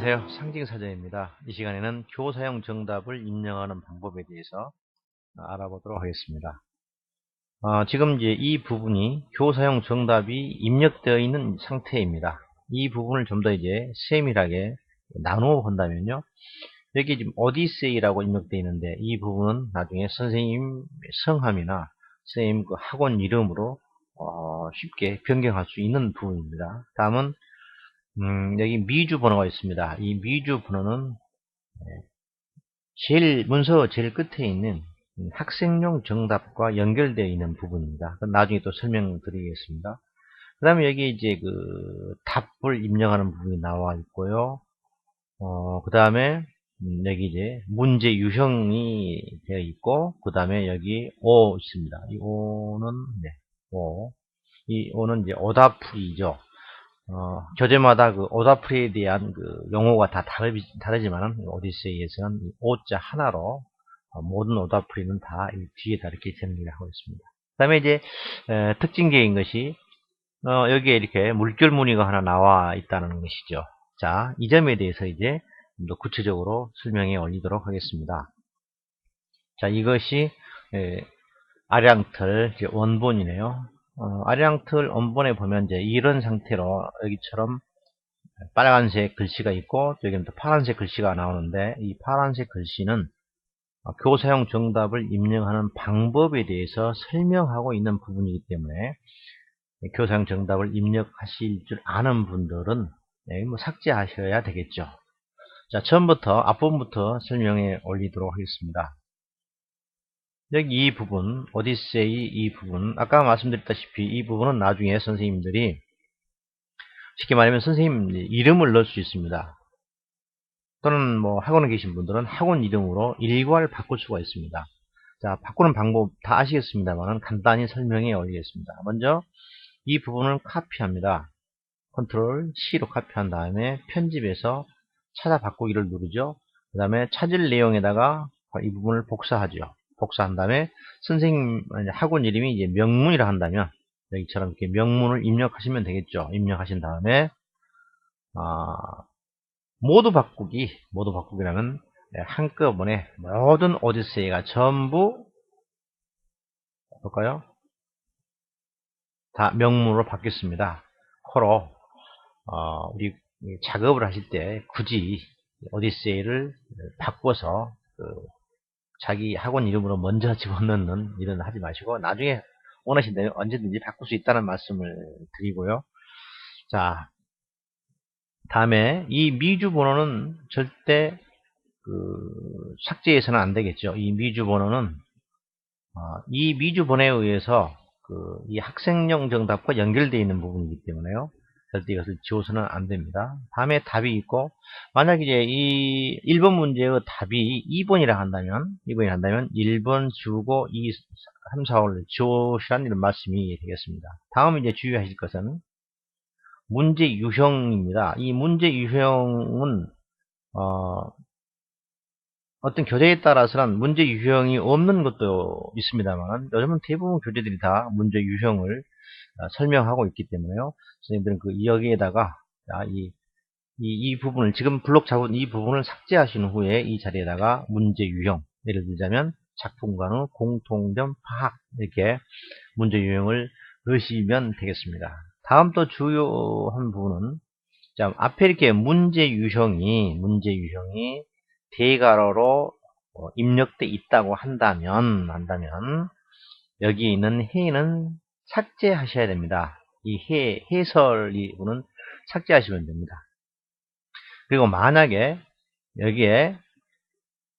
안녕하세요. 상징사전입니다. 이 시간에는 교사용 정답을 입력하는 방법에 대해서 알아보도록 하겠습니다. 어, 지금 이제 이 부분이 교사용 정답이 입력되어 있는 상태입니다. 이 부분을 좀 더 이제 세밀하게 나누어 본다면요. 여기 지금 오디세이라고 입력되어 있는데 이 부분은 나중에 선생님 성함이나 선생님 그 학원 이름으로 어, 쉽게 변경할 수 있는 부분입니다. 다음은 음, 여기 미주 번호가 있습니다. 이 미주 번호는 제일 문서 제일 끝에 있는 학생용 정답과 연결되어 있는 부분입니다. 나중에 또 설명드리겠습니다. 그 다음에 여기 이제 그 답을 입력하는 부분이 나와 있고요. 어, 그 다음에 여기 이제 문제 유형이 되어 있고, 그 다음에 여기 O 있습니다. 이 O는, 네, O. 이 O는 이제 오답풀이죠. 어, 교재마다 그 오다프리에 대한 그 용어가 다 다르, 다르지만은 오디세이에서는 오자 하나로 어, 모든 오다프리는 다 뒤에다 이렇게 정리를 하고 있습니다. 그 다음에 이제 에, 특징계인 것이 어, 여기에 이렇게 물결 무늬가 하나 나와 있다는 것이죠. 자, 이 점에 대해서 이제 좀 더 구체적으로 설명해 올리도록 하겠습니다. 자, 이것이 에, 아량틀 원본이네요. 어, 아량틀 원본에 보면 이제 이런 상태로 여기처럼 빨간색 글씨가 있고 여기는 또 파란색 글씨가 나오는데 이 파란색 글씨는 어, 교사용 정답을 입력하는 방법에 대해서 설명하고 있는 부분이기 때문에 교사용 정답을 입력하실 줄 아는 분들은 네, 뭐 삭제하셔야 되겠죠. 자, 처음부터 앞부분부터 설명해 올리도록 하겠습니다. 여기 이 부분, 오디세이 이 부분, 아까 말씀드렸다시피 이 부분은 나중에 선생님들이 쉽게 말하면 선생님 이름을 넣을 수 있습니다. 또는 뭐 학원에 계신 분들은 학원 이름으로 일괄 바꿀 수가 있습니다. 자, 바꾸는 방법 다 아시겠습니다만 간단히 설명해 올리겠습니다. 먼저 이 부분을 카피합니다. 컨트롤 C로 카피한 다음에 편집해서 찾아 바꾸기를 누르죠. 그 다음에 찾을 내용에다가 이 부분을 복사하죠. 복사한 다음에 선생님 학원 이름이 이제 명문이라 한다면 여기처럼 이렇게 명문을 입력하시면 되겠죠. 입력하신 다음에 아, 모두 바꾸기, 모두 바꾸기라면 한꺼번에 모든 오디세이가 전부 볼까요? 다 명문으로 바뀌었습니다. 코로 어, 우리 작업을 하실 때 굳이 오디세이를 바꿔서 그 자기 학원 이름으로 먼저 집어넣는 일은 하지 마시고 나중에 원하신다면 언제든지 바꿀 수 있다는 말씀을 드리고요. 자, 다음에 이 미주 번호는 절대 그 삭제해서는 안 되겠죠. 이 미주 번호는 어, 이 미주 번호에 의해서 그 이 학생용 정답과 연결되어 있는 부분이기 때문에요. 절대 이것을 지워서는 안 됩니다. 다음에 답이 있고, 만약 이제 이 1번 문제의 답이 2번이라 한다면, 2번이라 한다면 1번 지우고 2, 3, 4, 5를 지우시라는 이런 말씀이 되겠습니다. 다음 이제 주의하실 것은 문제 유형입니다. 이 문제 유형은, 어, 어떤 교재에 따라서는 문제 유형이 없는 것도 있습니다만, 요즘은 대부분 교재들이 다 문제 유형을 어, 설명하고 있기 때문에요. 선생님들은 그 여기에다가 이, 이, 이 부분을 지금 블록 잡은 이 부분을 삭제하신 후에 이 자리에다가 문제 유형 예를 들자면 작품과는 공통점 파악 이렇게 문제 유형을 넣으시면 되겠습니다. 다음 또 주요한 부분은 자 앞에 이렇게 문제 유형이 문제 유형이 대괄호로 어, 입력돼 있다고 한다면 한다면 여기 있는 해는 삭제하셔야 됩니다. 이 해, 해설이 부는 삭제하시면 됩니다. 그리고 만약에 여기에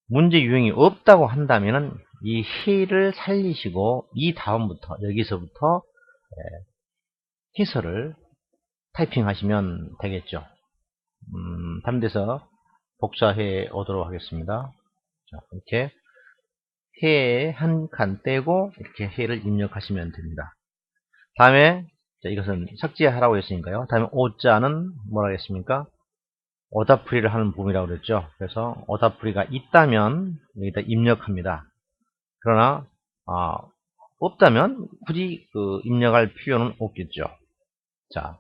문제 유형이 없다고 한다면은 이 해를 살리시고 이 다음부터 여기서부터 해설을 타이핑 하시면 되겠죠. 음, 데서 복사해 오도록 하겠습니다. 자, 이렇게 해한칸 떼고 이렇게 해를 입력하시면 됩니다. 다음에 이것은 삭제하라고 했으니까요. 다음에 오자는 뭐라 했습니까? 오다프리를 하는 부분이라고 그랬죠. 그래서 오다프리가 있다면 여기다 입력합니다. 그러나 아, 없다면 굳이 그 입력할 필요는 없겠죠. 자,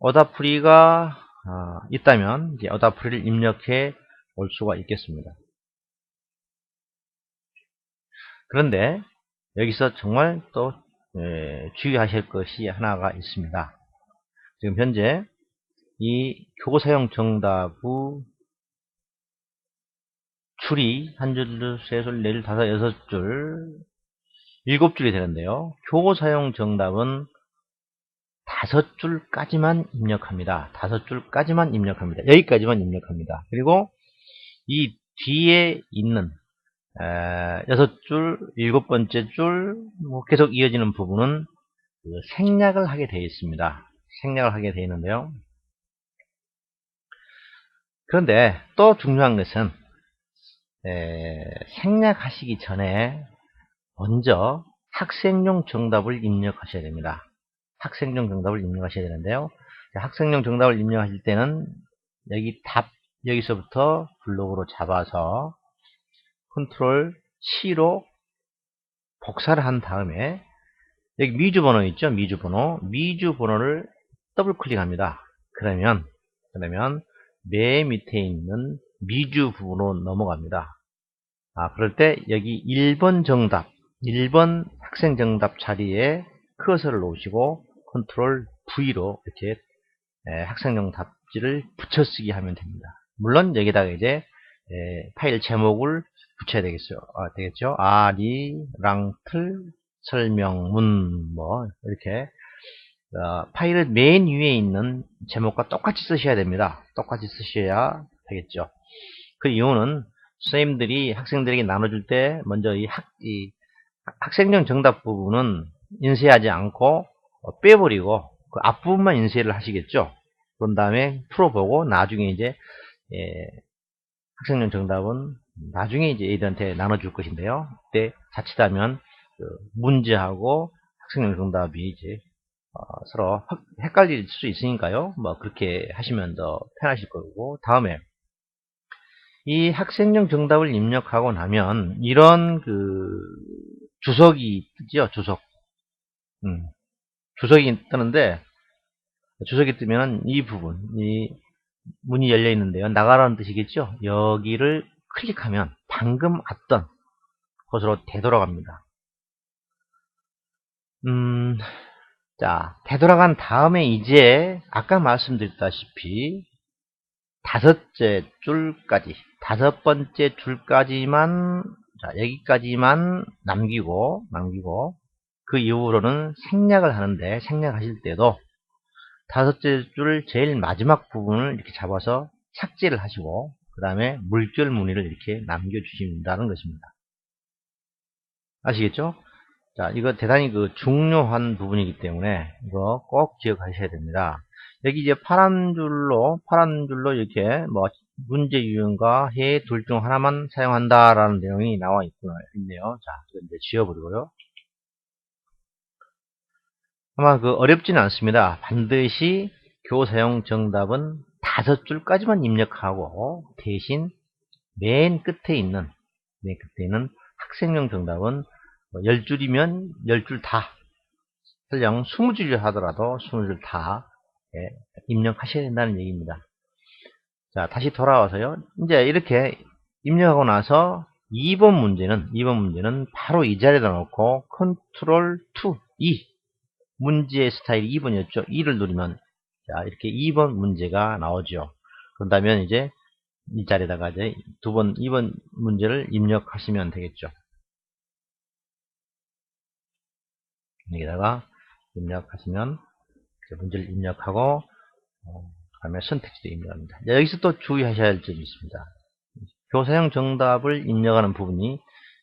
오다프리가 아, 있다면 이제 어다프리를 입력해 올 수가 있겠습니다. 그런데 여기서 정말 또 예, 주의하실 것이 하나가 있습니다. 지금 현재 이 교고 사용 정답의 줄이 한 줄, 세 줄, 네 줄, 다섯, 여섯 줄, 일곱 줄이 되는데요. 교고 사용 정답은 다섯 줄까지만 입력합니다. 다섯 줄까지만 입력합니다. 여기까지만 입력합니다. 그리고 이 뒤에 있는 에, 여섯 줄, 일곱 번째 줄, 뭐 계속 이어지는 부분은 그 생략을 하게 되어 있습니다. 생략을 하게 되어 있는데요. 그런데 또 중요한 것은 에, 생략하시기 전에 먼저 학생용 정답을 입력하셔야 됩니다. 학생용 정답을 입력하셔야 되는데요. 학생용 정답을 입력하실 때는 여기 답 여기서부터 블록으로 잡아서 컨트롤 C로 복사를 한 다음에 여기 미주 번호 있죠? 미주 번호. 미주 번호를 더블 클릭합니다. 그러면 그러면 맨 밑에 있는 미주 부분으로 넘어갑니다. 아, 그럴 때 여기 1번 정답, 1번 학생 정답 자리에 커서를 놓으시고 컨트롤 V로 이렇게 학생용 답지를 붙여쓰기 하면 됩니다. 물론 여기다가 이제 파일 제목을 붙여야 되겠죠. 아, 되겠죠. 아리랑틀 설명문 뭐 이렇게 어, 파일의 맨 위에 있는 제목과 똑같이 쓰셔야 됩니다. 똑같이 쓰셔야 되겠죠. 그 이유는 선생님들이 학생들에게 나눠줄 때 먼저 이, 학, 이 학생용 정답 부분은 인쇄하지 않고 어, 빼버리고 그 앞부분만 인쇄를 하시겠죠. 그런 다음에 풀어보고 나중에 이제 예, 학생용 정답은 나중에 이제 애들한테 나눠줄 것인데요. 그때 자칫하면 그 문제하고 학생용 정답이 이제 어, 서로 헷갈릴 수 있으니까요. 뭐 그렇게 하시면 더 편하실 거고 다음에 이 학생용 정답을 입력하고 나면 이런 그 주석이 뜨죠. 주석. 음, 주석이 뜨는데 주석이 뜨면 이 부분, 이 문이 열려 있는데요. 나가라는 뜻이겠죠. 여기를 클릭하면 방금 왔던 곳으로 되돌아갑니다. 음, 자, 되돌아간 다음에 이제 아까 말씀드렸다시피 다섯째 줄까지, 다섯 번째 줄까지만, 자, 여기까지만 남기고, 남기고, 그 이후로는 생략을 하는데, 생략하실 때도 다섯째 줄 제일 마지막 부분을 이렇게 잡아서 삭제를 하시고, 그 다음에 물결 무늬를 이렇게 남겨주신다는 것입니다. 아시겠죠? 자, 이거 대단히 그 중요한 부분이기 때문에 이거 꼭 기억하셔야 됩니다. 여기 이제 파란 줄로, 파란 줄로 이렇게 뭐 문제 유형과 해 둘 중 하나만 사용한다라는 내용이 나와 있구나, 있네요. 자, 이제 지워버리고요. 아마 그 어렵지는 않습니다. 반드시 교 사용 정답은 다섯 줄까지만 입력하고 대신 맨 끝에 있는 맨 끝에 있는 학생용 정답은 뭐 10줄이면 10줄 다 설령 20줄이 하더라도 20줄 다 예, 입력하셔야 된다는 얘기입니다. 자 다시 돌아와서요. 이제 이렇게 입력하고 나서 2번 문제는 2번 문제는 바로 이 자리에다 놓고 컨트롤 2 2 문제의 스타일이 2번이었죠. 2를 누르면 자, 이렇게 2번 문제가 나오죠. 그런다면 이제 이 자리에다가 이제 두 번, 2번 문제를 입력하시면 되겠죠. 여기다가 입력하시면 문제를 입력하고 어, 다음에 선택지도 입력합니다. 여기서 또 주의하셔야 할 점이 있습니다. 교사형 정답을 입력하는 부분이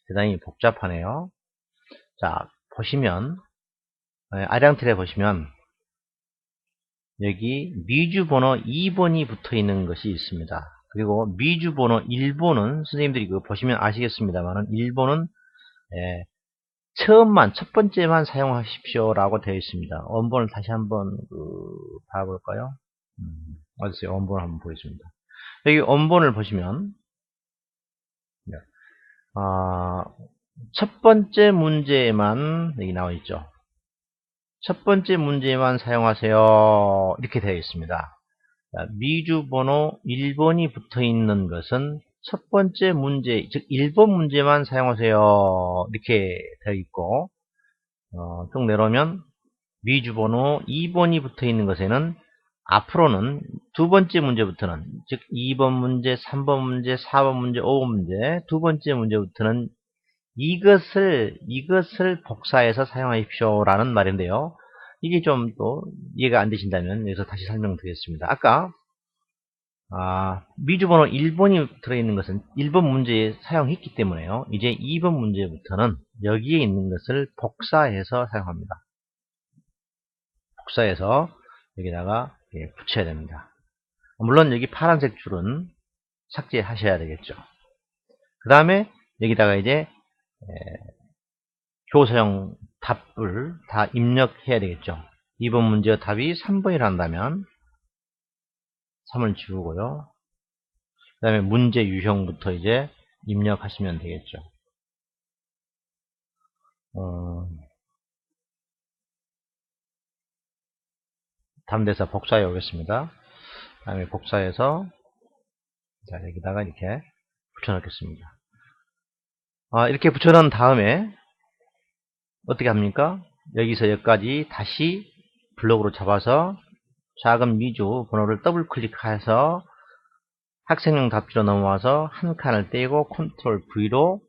대단히 복잡하네요. 자, 보시면 아량 틀에 보시면 여기 미주 번호 2번이 붙어 있는 것이 있습니다. 그리고 미주 번호 1번은 선생님들이 그 보시면 아시겠습니다만 1번은 예, 처음만 첫 번째만 사용하십시오 라고 되어 있습니다. 원본을 다시 한번 그 봐볼까요? 음, 어디서 원본 을 한번 보겠습니다. 여기 원본을 보시면 네. 아, 첫 번째 문제만 여기 나와 있죠. 첫 번째 문제만 사용하세요. 이렇게 되어 있습니다. 자, 미주 번호 1번이 붙어 있는 것은 첫 번째 문제, 즉 1번 문제만 사용하세요. 이렇게 되어 있고 어, 쭉 내려오면 미주 번호 2번이 붙어 있는 것에는 앞으로는 두 번째 문제부터는 즉 2번 문제, 3번 문제, 4번 문제, 5번 문제 두 번째 문제부터는 이것을 이것을 복사해서 사용하십시오 라는 말인데요. 이게 좀 또 이해가 안 되신다면 여기서 다시 설명드리겠습니다. 아까 아, 미주번호 1번이 들어있는 것은 1번 문제에 사용했기 때문에요. 이제 2번 문제부터는 여기에 있는 것을 복사해서 사용합니다. 복사해서 여기다가 예, 붙여야 됩니다. 물론 여기 파란색 줄은 삭제하셔야 되겠죠. 그 다음에 여기다가 이제 에, 교사형 답을 다 입력해야 되겠죠. 2번 문제 답이 3번이라 한다면 3을 지우고요. 그 다음에 문제 유형부터 이제 입력하시면 되겠죠. 어, 다음 대사 복사해 오겠습니다. 다음에 복사해서 자 여기다가 이렇게 붙여넣겠습니다. 아, 이렇게 붙여놓은 다음에 어떻게 합니까? 여기서 여기까지 다시 블록으로 잡아서 작은 미주 번호를 더블 클릭해서 학생용 답지로 넘어와서 한 칸을 떼고 컨트롤 V로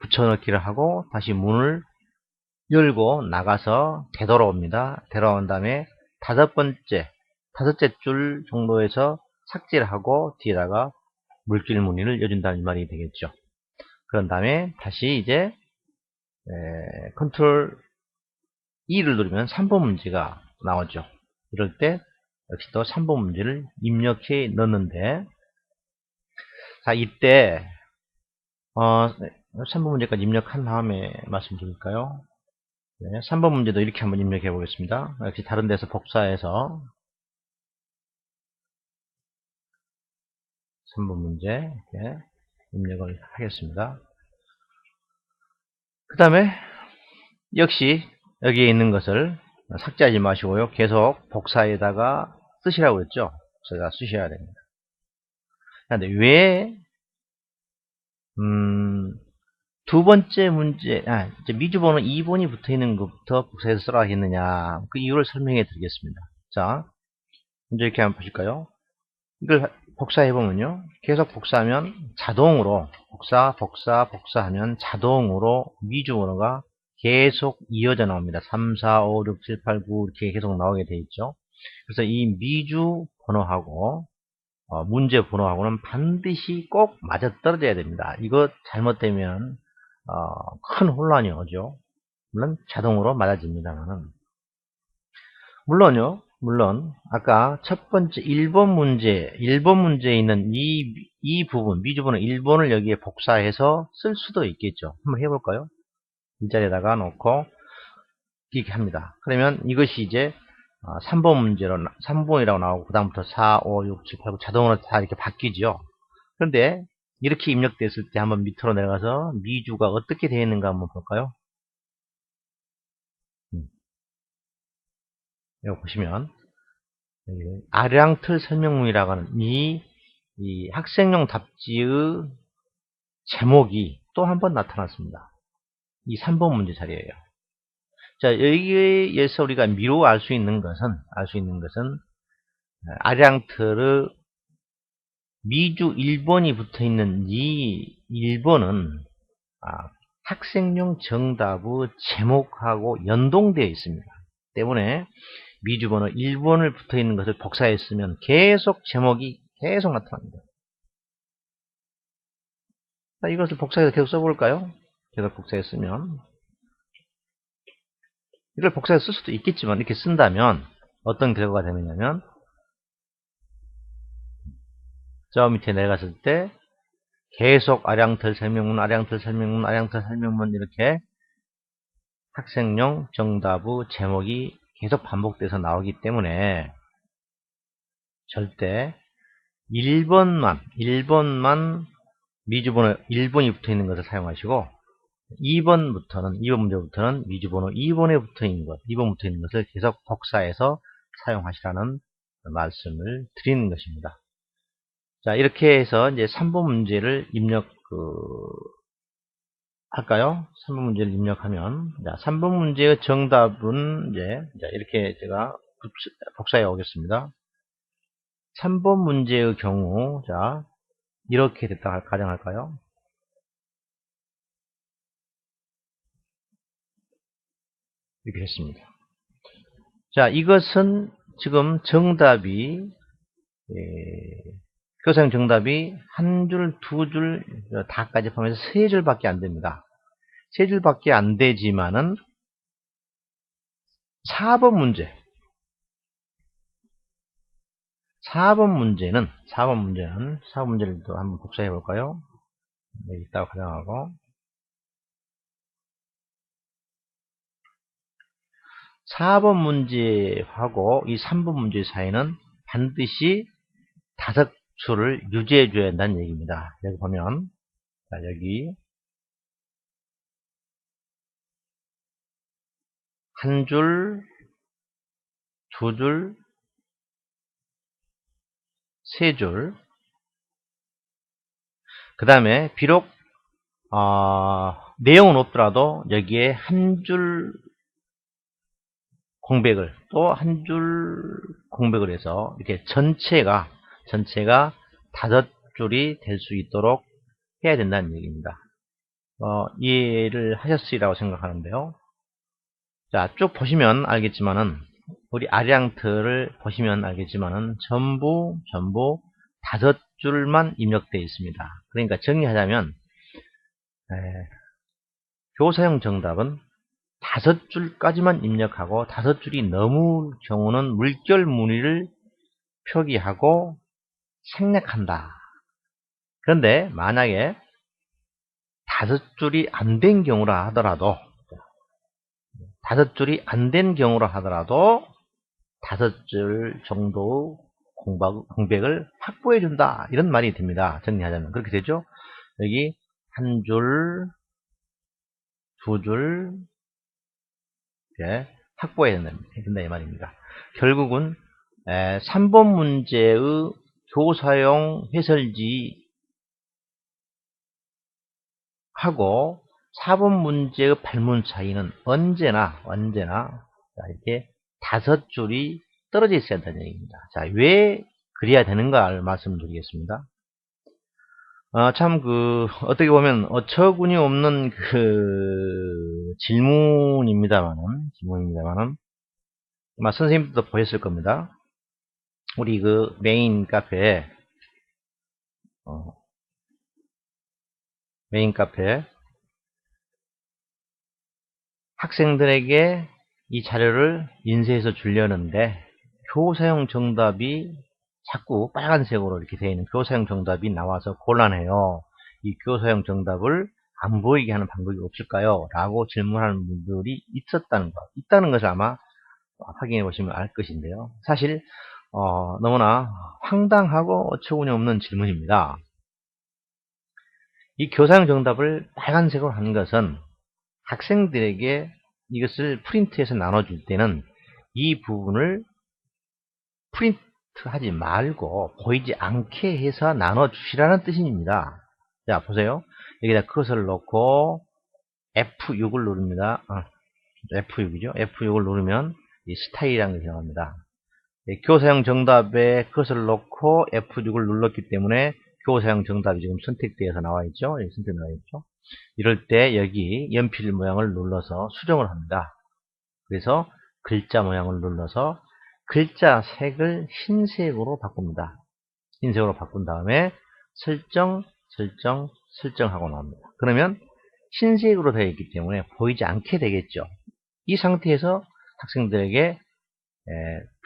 붙여넣기를 하고 다시 문을 열고 나가서 되돌아옵니다. 되돌아온 다음에 다섯 번째, 다섯째 줄 정도에서 삭제를 하고 뒤에다가 물길 무늬를 여준다는 말이 되겠죠. 그런 다음에 다시 이제 에, 컨트롤 E를 누르면 3번 문제가 나오죠. 이럴 때 역시 또 3번 문제를 입력해 넣는데 자 이때 어, 3번 문제까지 입력한 다음에 말씀드릴까요? 네, 3번 문제도 이렇게 한번 입력해 보겠습니다. 역시 다른 데서 복사해서 3번 문제 이렇게 입력을 하겠습니다. 그 다음에 역시 여기에 있는 것을 삭제하지 마시고요. 계속 복사에다가 쓰시라고 했죠. 제가 쓰셔야 됩니다. 그런데 왜, 음, 두 번째 문제, 아, 미주번호 2번이 붙어 있는 것부터 복사해서 쓰라 했느냐. 그 이유를 설명해 드리겠습니다. 자, 먼저 이렇게 한번 보실까요? 이걸 복사해보면요. 계속 복사하면 자동으로, 복사, 복사, 복사하면 자동으로 미주번호가 계속 이어져 나옵니다. 3, 4, 5, 6, 7, 8, 9 이렇게 계속 나오게 돼 있죠. 그래서 이 미주 번호하고 어, 문제 번호하고는 반드시 꼭 맞아 떨어져야 됩니다. 이거 잘못되면 어, 큰 혼란이 오죠. 물론 자동으로 맞아집니다만은 물론요. 물론 아까 첫 번째 1번 문제 1번 문제에 있는 이, 이 부분 미주번호 1번을 여기에 복사해서 쓸 수도 있겠죠. 한번 해볼까요? 이 자리에다가 놓고 이렇게 합니다. 그러면 이것이 이제 3번 문제로 3번이라고 나오고 그 다음부터 4, 5, 6, 7, 8, 9 자동으로 다 이렇게 바뀌죠. 그런데 이렇게 입력됐을 때 한번 밑으로 내려가서 미주가 어떻게 되어 있는가 한번 볼까요? 여기 보시면 아량틀 설명문이라고 하는 이, 이 학생용 답지의 제목이 또 한 번 나타났습니다. 이 3번 문제 자리에요. 자, 여기에서 우리가 미로 알 수 있는 것은, 알 수 있는 것은, 아량트르 미주 1번이 붙어 있는 이 1번은, 아, 학생용 정답의 제목하고 연동되어 있습니다. 때문에 미주 번호 1번을 붙어 있는 것을 복사했으면 계속 제목이 계속 나타납니다. 자, 이것을 복사해서 계속 써볼까요? 계속 복사했으면 이걸 복사해서 쓸 수도 있겠지만 이렇게 쓴다면 어떤 결과가 되느냐면 저 밑에 내려갔을 때 계속 아량틀 설명문, 아량틀 설명문, 아량틀 설명문 이렇게 학생용 정답의 제목이 계속 반복돼서 나오기 때문에 절대 1번만 1번만 미주번호 1번이 붙어 있는 것을 사용하시고 2번부터는 2번 문제부터는 미주번호 2번에 붙어 있는 것, 2번 붙어 있는 것을 계속 복사해서 사용하시라는 말씀을 드리는 것입니다. 자, 이렇게 해서 이제 3번 문제를 입력, 그, 할까요? 3번 문제를 입력하면, 자, 3번 문제의 정답은 이제, 자, 이렇게 제가 복사해 오겠습니다. 3번 문제의 경우, 자, 이렇게 됐다 가정할까요? 이렇게 됐습니다. 자, 이것은 지금 정답이, 예, 교사형 정답이 한 줄, 두 줄, 다까지 포함해서 세 줄밖에 안 됩니다. 세 줄밖에 안 되지만은 4번 문제. 4번 문제는, 4번 문제는, 4번 문제를 또 한번 복사해 볼까요? 네, 이따가 가정하고. 4번 문제하고 이 3번 문제 사이는 반드시 다섯 줄을 유지해 줘야 한다는 얘기입니다. 여기 보면 자, 여기 한 줄, 두 줄, 세 줄. 그 다음에 비록 어, 내용은 없더라도 여기에 한 줄 공백을 또 한 줄 공백을 해서 이렇게 전체가 전체가 다섯 줄이 될 수 있도록 해야 된다는 얘기입니다. 어, 이해를 하셨으리라고 생각하는데요. 자, 쭉 보시면 알겠지만은 우리 아리앙트를 보시면 알겠지만은 전부 전부 다섯 줄만 입력되어 있습니다. 그러니까 정리하자면 에, 교사용 정답은 다섯 줄까지만 입력하고 다섯 줄이 넘을 경우는 물결 무늬를 표기하고 생략한다. 그런데 만약에 다섯 줄이 안 된 경우라 하더라도 다섯 줄이 안 된 경우라 하더라도 다섯 줄 정도 공백을 확보해 준다. 이런 말이 됩니다. 정리하자면 그렇게 되죠. 여기 한 줄, 두 줄, 이렇게 확보해야. 된다 이 말입니다. 결국은 3번 문제의 교사용 해설지 하고 4번 문제의 발문 차이는 언제나 언제나 이렇게 다섯 줄이 떨어져 있어야 한다는 얘기입니다. 자, 왜 그래야 되는가를 말씀드리겠습니다. 어, 참, 그, 어떻게 보면, 어처구니 없는 그, 질문입니다만은, 질문입니다만은, 아마 선생님들도 보셨을 겁니다. 우리 그 메인 카페 어, 메인 카페 학생들에게 이 자료를 인쇄해서 주려는데 교사용 정답이 자꾸 빨간색으로 이렇게 되어 있는 교사용 정답이 나와서 곤란해요. 이 교사용 정답을 안 보이게 하는 방법이 없을까요? 라고 질문하는 분들이 있었다는 것, 있다는 것을 아마 확인해 보시면 알 것인데요. 사실 어, 너무나 황당하고 어처구니 없는 질문입니다. 이 교사용 정답을 빨간색으로 하는 것은 학생들에게 이것을 프린트해서 나눠줄 때는 이 부분을 프린트하지 말고 보이지 않게 해서 나눠주시라는 뜻입니다. 자 보세요. 여기다 그것을 놓고 F6을 누릅니다. 아, F6이죠. F6을 누르면 이 스타일이라는 것이 나옵니다. 예, 교사형 정답에 그것을 놓고 F6을 눌렀기 때문에 교사형 정답이 지금 선택되어서 나와 있죠. 여기 선택 나와 있죠. 이럴 때 여기 연필 모양을 눌러서 수정을 합니다. 그래서 글자 모양을 눌러서 글자 색을 흰색으로 바꿉니다. 흰색으로 바꾼 다음에 설정, 설정, 설정하고 나옵니다. 그러면 흰색으로 되어 있기 때문에 보이지 않게 되겠죠. 이 상태에서 학생들에게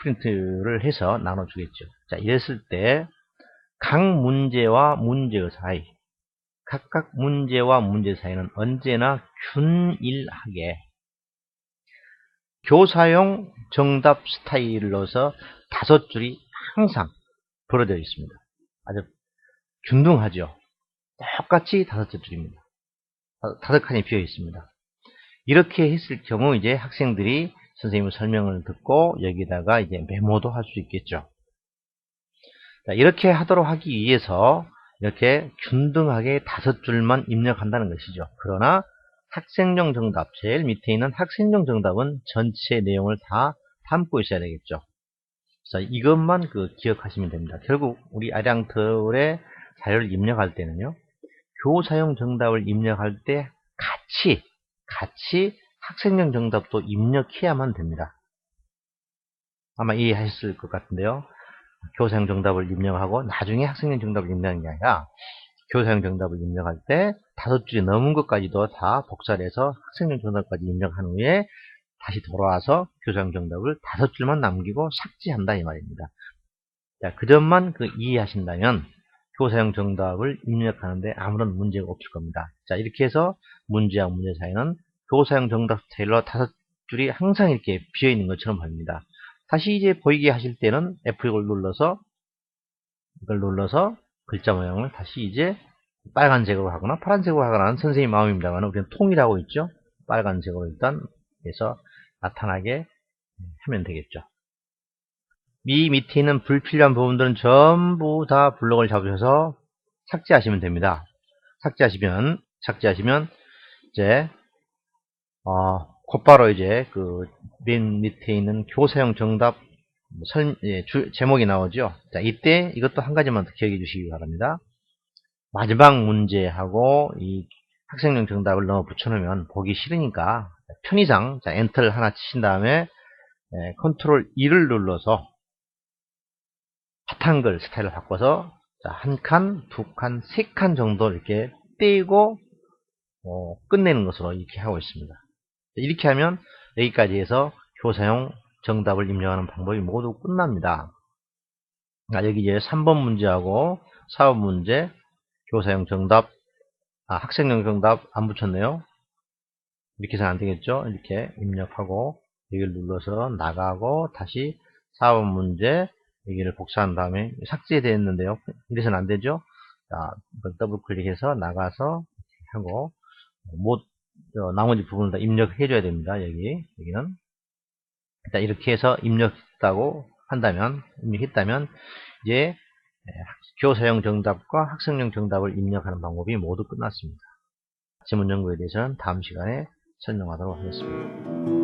프린트를 해서 나눠주겠죠. 자, 이랬을 때 각 문제와 문제의 사이, 각각 문제와 문제 사이는 언제나 균일하게 교사용 정답 스타일로서 다섯 줄이 항상 벌어져 있습니다. 아주 균등하죠. 똑같이 다섯 줄입니다. 다섯 칸이 비어 있습니다. 이렇게 했을 경우 이제 학생들이 선생님의 설명을 듣고 여기다가 이제 메모도 할 수 있겠죠. 자, 이렇게 하도록 하기 위해서 이렇게 균등하게 다섯 줄만 입력한다는 것이죠. 그러나 학생용 정답, 제일 밑에 있는 학생용 정답은 전체 내용을 다 담고 있어야 되겠죠. 자, 이것만 그 기억하시면 됩니다. 결국 우리 아량틀의 자료를 입력할 때는요. 교사용 정답을 입력할 때 같이 같이 학생용 정답도 입력해야만 됩니다. 아마 이해하셨을 것 같은데요. 교사용 정답을 입력하고 나중에 학생용 정답을 입력하는 게 아니라 교사용 정답을 입력할 때 다섯 줄이 넘은 것까지도 다 복사를 해서 학생용 정답까지 입력한 후에 다시 돌아와서 교사용 정답을 다섯 줄만 남기고 삭제한다 이 말입니다. 자, 그 점만 그 이해하신다면 교사용 정답을 입력하는데 아무런 문제가 없을 겁니다. 자, 이렇게 해서 문제와 문제 사이는 교사용 정답 스타일로 다섯 줄이 항상 이렇게 비어 있는 것처럼 보입니다. 다시 이제 보이게 하실 때는 F6을 눌러서 이걸 눌러서 글자 모양을 다시 이제 빨간색으로 하거나 파란색으로 하거나 선생님 마음입니다만 우리는 통일하고 있죠. 빨간색으로 일단 해서 나타나게 하면 되겠죠. 이 밑에 있는 불필요한 부분들은 전부 다 블록을 잡으셔서 삭제하시면 됩니다. 삭제하시면 삭제하시면 이제 어, 곧바로 이제 그 맨 밑에 있는 교사용 정답 설, 예, 주, 제목이 나오죠. 자, 이때 이것도 한 가지만 더 기억해 주시기 바랍니다. 마지막 문제하고 이 학생용 정답을 넣어 붙여놓으면 보기 싫으니까 편의상 자, 엔터를 하나 치신 다음에 예, 컨트롤 2를 눌러서 바탕글 스타일을 바꿔서 자, 한 칸, 두 칸, 세 칸 정도 이렇게 떼고 어, 끝내는 것으로 이렇게 하고 있습니다. 이렇게 하면 여기까지 해서 교사용 정답을 입력하는 방법이 모두 끝납니다. 아, 여기 이제 3번 문제하고 4번 문제 교사용 정답 아, 학생용 정답 안 붙였네요. 이렇게 해서는 안 되겠죠. 이렇게 입력하고 여기를 눌러서 나가고 다시 4번 문제 여기를 복사한 다음에 삭제되었는데요. 이래서는 안 되죠. 자, 더블 클릭해서 나가서 하고 못 어, 나머지 부분을 다 입력해 줘야 됩니다. 여기 여기는 일단 이렇게 해서 입력했다고 한다면 입력했다면 이제 예, 교사용 정답과 학생용 정답을 입력하는 방법이 모두 끝났습니다. 지문 연구에 대해서는 다음 시간에 설명하도록 하겠습니다.